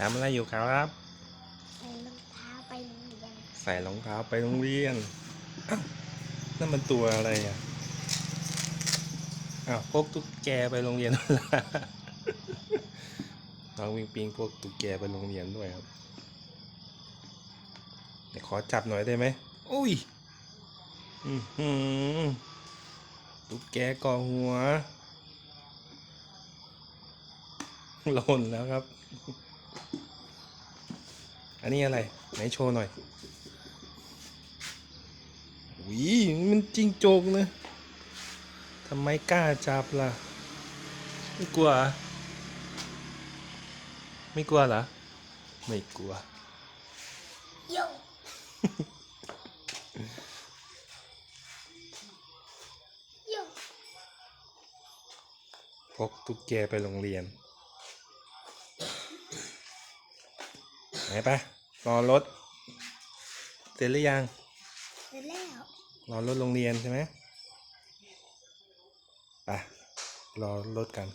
ทำอะไรอยู่ครับ ใส่รองเท้าไปโรงเรียนใส่รองเท้าไปโรงเรียนอ้าวนั่นมันตัวอะไรอะอ้าวพกตุ๊กแกไปโรงเรียนน้องวิงปิงพกตุ๊กแกไปโรงเรียนด้วยครับเดี๋ยวขอจับหน่อยได้ไหมอุ้ยอือหือตุ๊กแกก่อหัวหล่นแล้วครับ อันนี้อะไร ไหนโชว์หน่อยวิมันจริงโจกนะทำไมกล้าจับล่ะ ไม่กลัวเหรอไม่กลัวเหรอ ไม่กลัวโยโยพกตุ๊กแกไปโรงเรียน ไหนไปรอรถเสร็จหรือยังเสร็จแล้วรอรถโรงเรียนใช่ไหมไปรอรถกัน